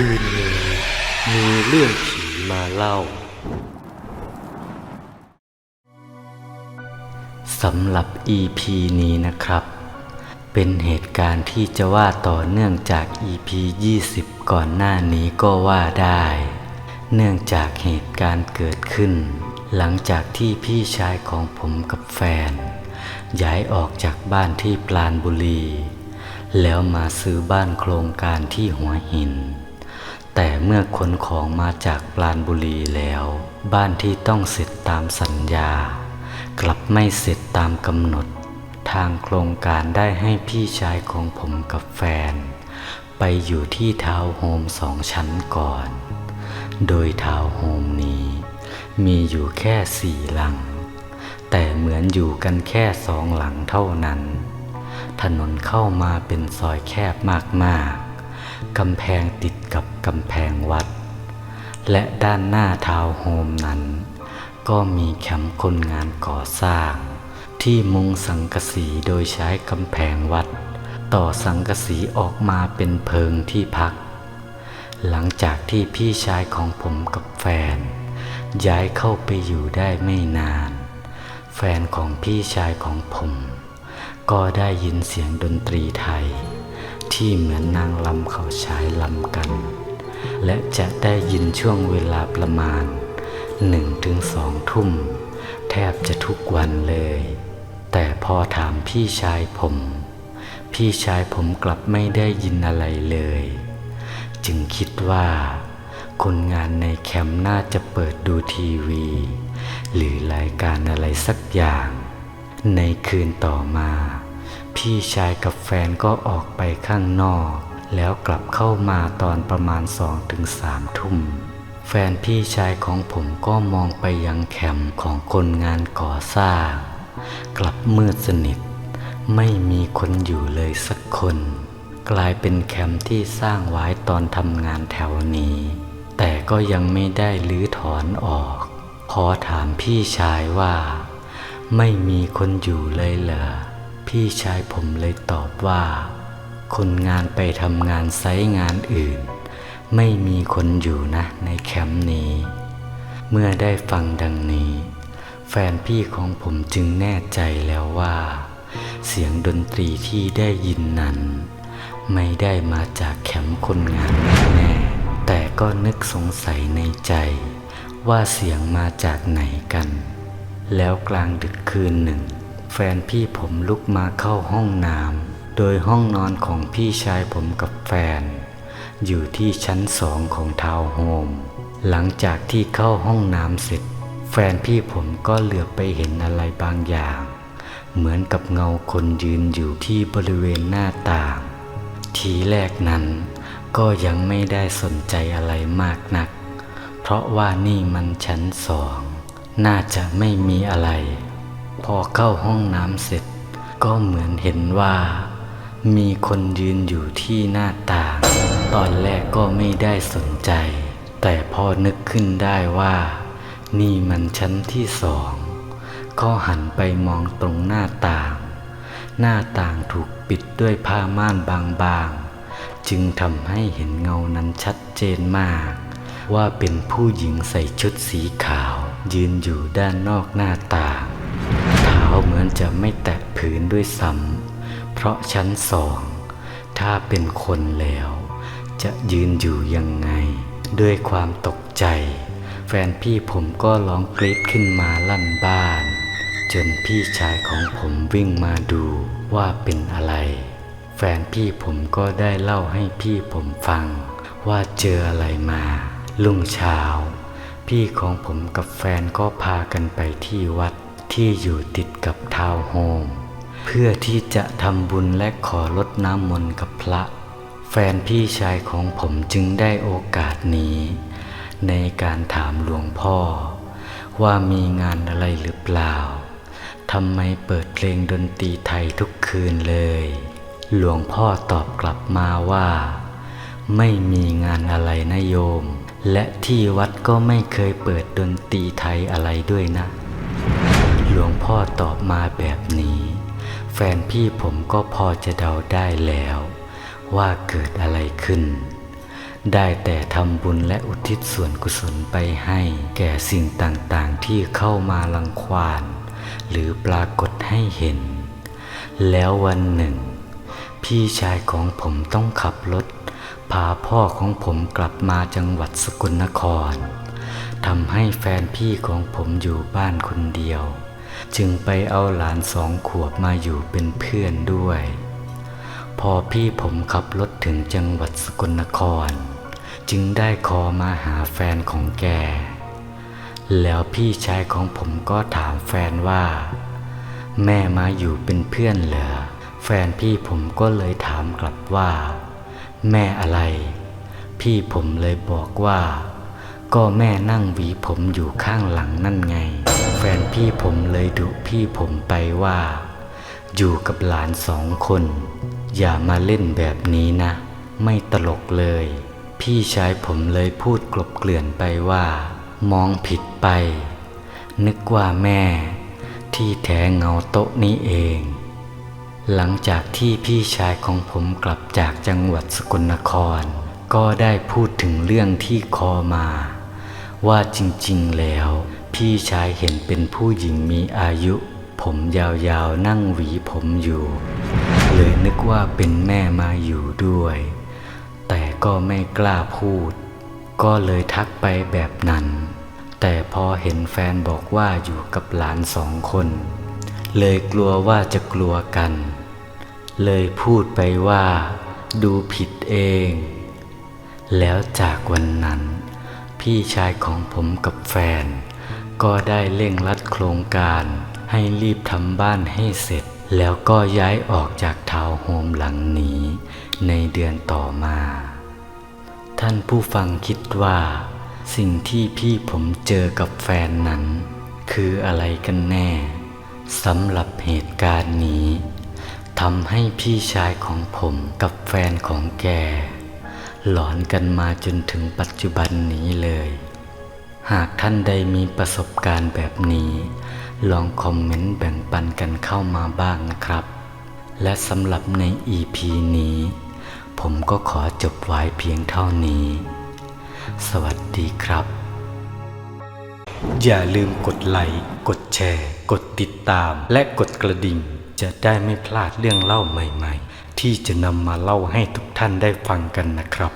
คืนนี้มีเรื่องผีมาเล่าสำหรับ EP นี้นะครับ เป็นเหตุการณ์ที่จะว่าต่อเนื่องจาก EP 20 ก่อนหน้านี้ก็ว่าได้ เนื่องจากเหตุการณ์เกิดขึ้น หลังจากที่พี่ชายของผมกับแฟน ย้ายออกจากบ้านที่ปราณบุรี แล้วมาซื้อบ้านโครงการที่หัวหิน แต่เมื่อขนของมาจากปราณบุรีแล้ว บ้านที่ต้องเสร็จตามสัญญา กลับไม่เสร็จตามกำหนด ทางโครงการได้ให้พี่ชายของผมกับแฟน ไปอยู่ที่ทาวน์โฮมสองชั้นก่อน โดยทาวน์โฮมนี้ มีอยู่แค่สี่หลัง แต่เหมือนอยู่กันแค่สองหลังเท่านั้น ถนนเข้ามาเป็นซอยแคบมากๆ กำแพงติดกับกำแพงวัด และด้านหน้าทาวน์โฮมนั้น ก็มีแคมป์คนงานก่อสร้าง ที่มุงสังกะสีโดยใช้กำแพงวัด ต่อสังกะสีออกมาเป็นเพิงที่พัก หลังจากที่พี่ชายของผมกับแฟน ย้ายเข้าไปอยู่ได้ไม่นาน แฟนของพี่ชายของผม ก็ได้ยินเสียงดนตรีไทย ที่เหมือนนางลำเขาใช้ลำกัน และจะได้ยินช่วงเวลาประมาณหนึ่งถึงสองทุ่ม แทบจะทุกวันเลย แต่พอถามพี่ชายผม พี่ชายผมกลับไม่ได้ยินอะไรเลย จึงคิดว่า คนงานในแคมป์น่าจะเปิดดูทีวี หรือรายการอะไรสักอย่าง ในคืนต่อมา พี่ชายกับแฟนก็ออกไปข้างนอก แล้วกลับเข้ามาตอนประมาณสองถึงสามทุ่ม แฟนพี่ชายของผมก็มองไปยังแคมป์ของคนงานก่อสร้าง กลับมืดสนิท ไม่มีคนอยู่เลยสักคน กลายเป็นแคมป์ที่สร้างไว้ตอนทำงานแถวนี้ แต่ก็ยังไม่ได้ลื้อถอนออก พอถามพี่ชายว่า ไม่มีคนอยู่เลยเหรอ พี่ชายผมเลยตอบว่า คนงานไปทำงานไซต์งานอื่น ไม่มีคนอยู่นะในแคมป์นี้ เมื่อได้ฟังดังนี้ แฟนพี่ของผมจึงแน่ใจแล้วว่า เสียงดนตรีที่ได้ยินนั้น ไม่ได้มาจากแคมป์คนงานแน่แต่ก็นึกสงสัยในใจ ว่าเสียงมาจากไหนกัน แล้วกลางดึกคืนหนึ่ง แฟนพี่ผมลุกมาเข้าห้องน้ำโดยห้องนอนของพี่ชายผมกับแฟน อยู่ที่ชั้นสองของทาวน์โฮม หลังจากที่เข้าห้องน้ำเสร็จ แฟนพี่ผมก็เหลือบไปเห็นอะไรบางอย่าง เหมือนกับเงาคนยืนอยู่ที่บริเวณหน้าต่าง ทีแรกนั้นก็ยังไม่ได้สนใจอะไรมากนัก เพราะว่านี่มันชั้นสอง น่าจะไม่มีอะไร พอเข้าห้องน้ำเสร็จ ก็เหมือนเห็นว่า มีคนยืนอยู่ที่หน้าต่าง ตอนแรกก็ไม่ได้สนใจ แต่พอนึกขึ้นได้ว่า นี่มันชั้นที่สอง ก็หันไปมองตรงหน้าต่าง หน้าต่างถูกปิดด้วยผ้าม่านบางๆ จึงทำให้เห็นเงานั้นชัดเจนมากว่าเป็นผู้หญิงใส่ชุดสีขาว ยืนอยู่ด้านนอกหน้าต่าง เท้าเหมือนจะไม่แตะพื้นด้วยซ้ำเพราะชั้นสอง ถ้าเป็นคนแล้ว จะยืนอยู่ยังไง ด้วยความตกใจ แฟนพี่ผมก็ร้องกรีดขึ้นมาลั่นบ้าน จนพี่ชายของผมวิ่งมาดูว่าเป็นอะไร แฟนพี่ผมก็ได้เล่าให้พี่ผมฟัง ว่าเจออะไรมา ลุ่งเช้า พี่ของผมกับแฟนก็พากันไปที่วัด ที่อยู่ติดกับทาวโฮมเพื่อที่จะทำบุญและขอลดน้ำมนต์กับพระ แฟนพี่ชายของผมจึงได้โอกาสนี้ ในการถามหลวงพ่อ ว่ามีงานอะไรหรือเปล่าทำไมเปิดเพลงดนตรีไทยทุกคืนเลย หลวงพ่อตอบกลับมาว่า ไม่มีงานอะไรนะโยม และที่วัดก็ไม่เคยเปิดดนตรีไทยอะไรด้วยนะ หลวงพ่อตอบมาแบบนี้ แฟนพี่ผมก็พอจะเดาได้แล้ว ว่าเกิดอะไรขึ้น ได้แต่ทำบุญและอุทิศส่วนกุศลไปให้ แก่สิ่งต่างๆที่เข้ามาลังควาน หรือปรากฏให้เห็น แล้ววันหนึ่ง พี่ชายของผมต้องขับรถพาพ่อของผมกลับมาจังหวัดสกลนครทำให้แฟนพี่ของผมอยู่บ้านคนเดียว จึงไปเอาหลานสองขวบมาอยู่เป็นเพื่อนด้วย พอพี่ผมขับรถถึงจังหวัดสกลนคร จึงได้คอมาหาแฟนของแก แล้วพี่ชายของผมก็ถามแฟนว่า แม่มาอยู่เป็นเพื่อนเหรอแฟนพี่ผมก็เลยถามกลับว่า แม่อะไร พี่ผมเลยบอกว่า ก็แม่นั่งหวีผมอยู่ข้างหลังนั่นไง นพี่ผมเลยดุพี่ผมไปว่า อยู่กับหลานสองคน อย่ามาเล่นแบบนี้นะ ไม่ตลกเลย พี่ชายผมเลยพูดกลบเกลื่อนไปว่า มองผิดไป นึกว่าแม่ ที่แท้เงาโต๊ะนี้เอง หลังจากที่พี่ชายของผมกลับจากจังหวัดสกลนคร ก็ได้พูดถึงเรื่องที่คอมา ว่าจริง ๆ แล้ว พี่ชายเห็นเป็นผู้หญิงมีอายุ ผมยาวๆนั่งหวีผมอยู่ เลยนึกว่าเป็นแม่มาอยู่ด้วย แต่ก็ไม่กล้าพูด ก็เลยทักไปแบบนั้น แต่พอเห็นแฟนบอกว่าอยู่กับหลานสองคน เลยกลัวว่าจะกลัวกัน เลยพูดไปว่า ดูผิดเอง แล้วจากวันนั้น พี่ชายของผมกับแฟน ก็ได้เร่งรัดโครงการให้รีบทำบ้านให้เสร็จ แล้วก็ย้ายออกจากทาวน์โฮมหลังนี้ ในเดือนต่อมา ท่านผู้ฟังคิดว่า สิ่งที่พี่ผมเจอกับแฟนนั้น คืออะไรกันแน่สำหรับเหตุการณ์นี้ทำให้พี่ชายของผมกับแฟนของแก หลอนกันมาจนถึงปัจจุบันนี้เลย หากท่านใดมีประสบการณ์แบบนี้ ลองคอมเมนต์แบ่งปันกันเข้ามาบ้างนะครับ และสำหรับใน EP นี้ ผมก็ขอจบไว้เพียงเท่านี้ สวัสดีครับ อย่าลืมกดไลค์ กดแชร์ กดติดตาม และกดกระดิ่ง จะได้ไม่พลาดเรื่องเล่าใหม่ ๆ ที่จะนำมาเล่าให้ทุกท่านได้ฟังกันนะครับ